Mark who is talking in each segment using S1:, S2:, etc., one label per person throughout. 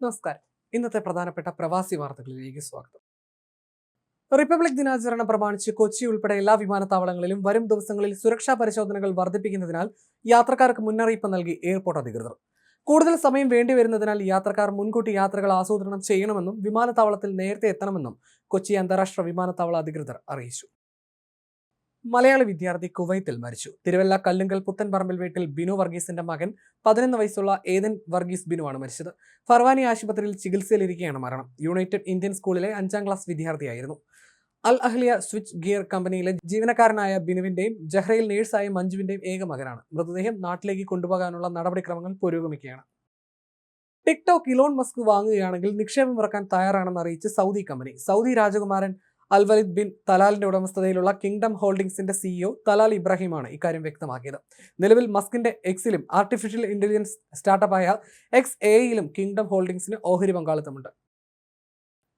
S1: നമസ്കാരം. ഇന്നത്തെ പ്രധാനപ്പെട്ട പ്രവാസി വാർത്തകളിലേക്ക് സ്വാഗതം. റിപ്പബ്ലിക് ദിനാചരണം പ്രമാണിച്ച് കൊച്ചി ഉൾപ്പെടെ എല്ലാ വിമാനത്താവളങ്ങളിലും വരും ദിവസങ്ങളിൽ സുരക്ഷാ പരിശോധനകൾ വർദ്ധിപ്പിക്കുന്നതിനാൽ യാത്രക്കാർക്ക് മുന്നറിയിപ്പ് നൽകി എയർപോർട്ട് അധികൃതർ. കൂടുതൽ സമയം വേണ്ടിവരുന്നതിനാൽ യാത്രക്കാർ മുൻകൂട്ടി യാത്രകൾ ആസൂത്രണം ചെയ്യണമെന്നും വിമാനത്താവളത്തിൽ നേരത്തെ എത്തണമെന്നും കൊച്ചി അന്താരാഷ്ട്ര വിമാനത്താവള അധികൃതർ അറിയിച്ചു. മലയാളി വിദ്യാർത്ഥി കുവൈത്തിൽ മരിച്ചു. തിരുവല്ല കല്ലുങ്കൽ പുത്തൻപറമ്പിൽ വീട്ടിൽ ബിനു വർഗീസിന്റെ മകൻ പതിനൊന്ന് വയസ്സുള്ള ഏതൻ വർഗീസ് ബിനുവാണ് മരിച്ചത്. ഫർവാനി ആശുപത്രിയിൽ ചികിത്സയിലിരിക്കെയാണ് മരണം. യുണൈറ്റഡ് ഇന്ത്യൻ സ്കൂളിലെ അഞ്ചാം ക്ലാസ് വിദ്യാർത്ഥിയായിരുന്നു. അൽ അഹ്ലിയ സ്വിച്ച് ഗിയർ കമ്പനിയിലെ ജീവനക്കാരനായ ബിനുവിന്റെയും ജഹ്റയിൽ നേഴ്സായ മഞ്ജുവിന്റെയും ഏക മകനാണ്. മൃതദേഹം നാട്ടിലേക്ക് കൊണ്ടുപോകാനുള്ള നടപടിക്രമങ്ങൾ പുരോഗമിക്കുകയാണ്. ടിക്ടോക്ക് ഇലോൺ മസ്ക് വാങ്ങുകയാണെങ്കിൽ നിക്ഷേപം ഇറക്കാൻ തയ്യാറാണെന്ന് അറിയിച്ച് സൗദി കമ്പനി. സൗദി രാജകുമാരൻ അൽവലിദ് ബിൻ തലാലിന്റെ ഉടമസ്ഥതയിലുള്ള കിങ്ഡം ഹോൾഡിംഗ്സിന്റെ സിഇഒ തലാൽ ഇബ്രാഹിമാണ് ഇക്കാര്യം വ്യക്തമാക്കിയത്. നിലവിൽ മസ്കിന്റെ എക്സിലും ആർട്ടിഫിഷ്യൽ ഇന്റലിജൻസ് സ്റ്റാർട്ടപ്പായ എക്സ് എയിലും കിങ്ഡം ഹോൾഡിംഗ്സിന് ഓഹരി പങ്കാളിത്തമുണ്ട്.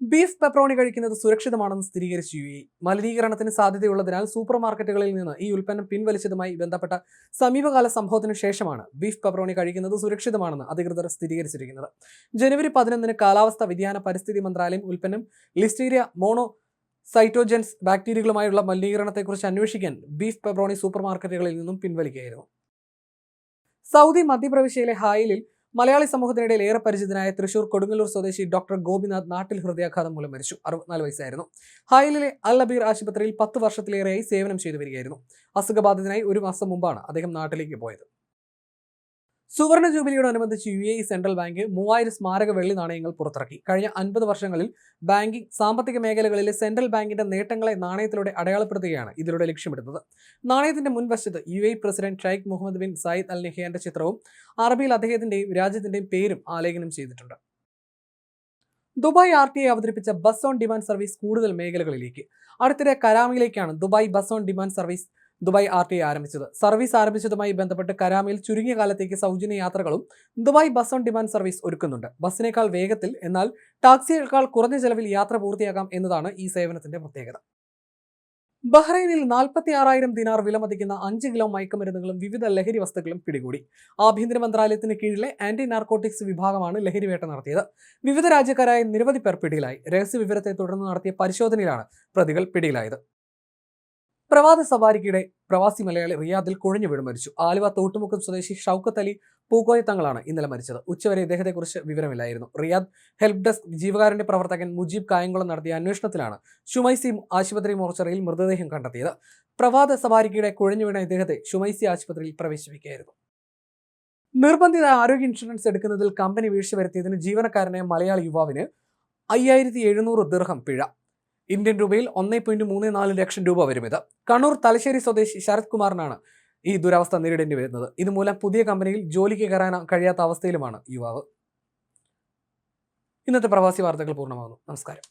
S1: ബീഫ് പെപ്രോണി കഴിക്കുന്നത് സുരക്ഷിതമാണെന്ന് സ്ഥിരീകരിച്ചു യു എ മലിനീകരണത്തിന് സാധ്യതയുള്ളതിനാൽ സൂപ്പർ മാർക്കറ്റുകളിൽ നിന്ന് ഈ ഉൽപ്പന്നം പിൻവലിച്ചതുമായി ബന്ധപ്പെട്ട സമീപകാല സംഭവത്തിന് ശേഷമാണ് ബീഫ് പെപ്രോണി കഴിക്കുന്നത് സുരക്ഷിതമാണെന്ന് അധികൃതർ സ്ഥിരീകരിച്ചിരിക്കുന്നത്. ജനുവരി പതിനൊന്നിന് കാലാവസ്ഥാ വ്യതിയാന പരിസ്ഥിതി മന്ത്രാലയം ഉൽപ്പന്നം ലിസ്റ്റീരിയ മോണോ സൈറ്റോജൻസ് ബാക്ടീരിയകളുമായുള്ള മലിനീകരണത്തെക്കുറിച്ച് അന്വേഷിക്കാൻ ബീഫ് പെബ്രോണി സൂപ്പർ മാർക്കറ്റുകളിൽ നിന്നും പിൻവലിക്കുകയായിരുന്നു. സൗദി മധ്യപ്രവിശ്യയിലെ ഹായിലിൽ മലയാളി സമൂഹത്തിനിടയിൽ ഏറെ പരിചിതനായ തൃശൂർ കൊടുങ്ങല്ലൂർ സ്വദേശി ഡോക്ടർ ഗോപിനാഥ് നാട്ടിൽ ഹൃദയാഘാതം മൂലം മരിച്ചു. അറുപത്തിനാല് വയസ്സായിരുന്നു. ഹായിലിലെ അൽ അബീർ ആശുപത്രിയിൽ പത്ത് വർഷത്തിലേറെയായി സേവനം ചെയ്തു വരികയായിരുന്നു. അസുഖബാധിതനായി ഒരു മാസം മുമ്പാണ് അദ്ദേഹം നാട്ടിലേക്ക് പോയത്. സുവർണ ജൂബിലിയോടനുബന്ധിച്ച് U A E central bank മൂവായിരം സ്മാരക വെള്ളി നാണയങ്ങൾ പുറത്തിറക്കി. കഴിഞ്ഞ അൻപത് വർഷങ്ങളിൽ ബാങ്കിംഗ് സാമ്പത്തിക മേഖലകളിലെ സെൻട്രൽ ബാങ്കിന്റെ നേട്ടങ്ങളെ നാണയത്തിലൂടെ അടയാളപ്പെടുത്തുകയാണ് ഇതിലൂടെ ലക്ഷ്യമിടുന്നത്. നാണയത്തിന്റെ മുൻവശത്ത് U A president Sheikh Mohammed bin Zayed Al നെഹിയാന്റെ ചിത്രവും അറബിയിൽ അദ്ദേഹത്തിന്റെയും രാജ്യത്തിന്റെയും പേരും ആലേഖനം ചെയ്തിട്ടുണ്ട്. ദുബായ് ആർ ടി ഐ അവതരിപ്പിച്ച ബസ് ഓൺ ഡിമാൻഡ് സർവീസ് കൂടുതൽ മേഖലകളിലേക്ക്. അടുത്തിടെ കരാമിലേക്കാണ് Dubai bus on demand service Dubai R T ആരംഭിച്ചത്. സർവീസ് ആരംഭിച്ചതുമായി ബന്ധപ്പെട്ട് കരാമയിൽ ചുരുങ്ങിയ കാലത്തേക്ക് സൗജന്യ യാത്രകളും Dubai bus on demand service ഒരുക്കുന്നുണ്ട്. ബസ്സിനേക്കാൾ വേഗത്തിൽ എന്നാൽ ടാക്സിയേക്കാൾ കുറഞ്ഞ ചെലവിൽ യാത്ര പൂർത്തിയാക്കാം എന്നതാണ് ഈ സേവനത്തിന്റെ പ്രത്യേകത. ബഹ്റൈനിൽ നാൽപ്പത്തി ആറായിരം ദിനാർ വിലമതിക്കുന്ന അഞ്ച് കിലോ മയക്കുമരുന്നുകളും വിവിധ ലഹരി വസ്തുക്കളും പിടികൂടി. ആഭ്യന്തര മന്ത്രാലയത്തിന് കീഴിലെ ആന്റി നാർക്കോട്ടിക്സ് വിഭാഗമാണ് ലഹരിവേട്ട നടത്തിയത്. വിവിധ രാജ്യക്കാരായ നിരവധി പേർ പിടിയിലായി. രഹസ്യ വിവരത്തെ തുടർന്ന് നടത്തിയ പരിശോധനയിലാണ് പ്രതികൾ പിടിയിലായത്. പ്രവാദ സവാരിക്കിടെ പ്രവാസി മലയാളി റിയാദിൽ കുഴഞ്ഞു വീണ് മരിച്ചു. ആലുവ തോട്ടുമുക്കം സ്വദേശി ഷൗക്കത്ത് അലി പൂക്കോയ തങ്ങളാണ് ഇന്നലെ മരിച്ചത്. ഉച്ചവരെ ഇദ്ദേഹത്തെക്കുറിച്ച് വിവരമില്ലായിരുന്നു. റിയാദ് ഹെൽപ് ഡെസ്ക് ജീവകാരുണ്യ പ്രവർത്തകൻ മുജീബ് കായംകുളം നടത്തിയ അന്വേഷണത്തിലാണ് ഷുമൈസി ആശുപത്രി മോർച്ചറിയിൽ മൃതദേഹം കണ്ടെത്തിയത്. പ്രവാത സവാരിക്കിടെ കുഴഞ്ഞു വീണ ഇദ്ദേഹത്തെ ഷുമൈസി ആശുപത്രിയിൽ പ്രവേശിപ്പിക്കുകയായിരുന്നു. നിർബന്ധിത ആരോഗ്യ ഇൻഷുറൻസ് എടുക്കുന്നതിൽ കമ്പനി വീഴ്ച വരുത്തിയതിന് ജീവനക്കാരനായ മലയാളി യുവാവിന് അയ്യായിരത്തി എഴുന്നൂറ് ദിർഹം പിഴ. ഇന്ത്യൻ രൂപയിൽ ഒന്നേ പോയിന്റ് മൂന്ന് നാല് ലക്ഷം രൂപ വരും ഇത് കണ്ണൂർ തലശ്ശേരി സ്വദേശി ശരത് കുമാറിനാണ് ഈ ദുരവസ്ഥ നേരിടേണ്ടി വരുന്നത്. ഇതുമൂലം പുതിയ കമ്പനിയിൽ ജോലിക്ക് കയറാൻ കഴിയാത്ത അവസ്ഥയിലുമാണ് യുവാവ്. ഇന്നത്തെ പ്രവാസി വാർത്തകൾ പൂർണമാകുന്നു. നമസ്കാരം.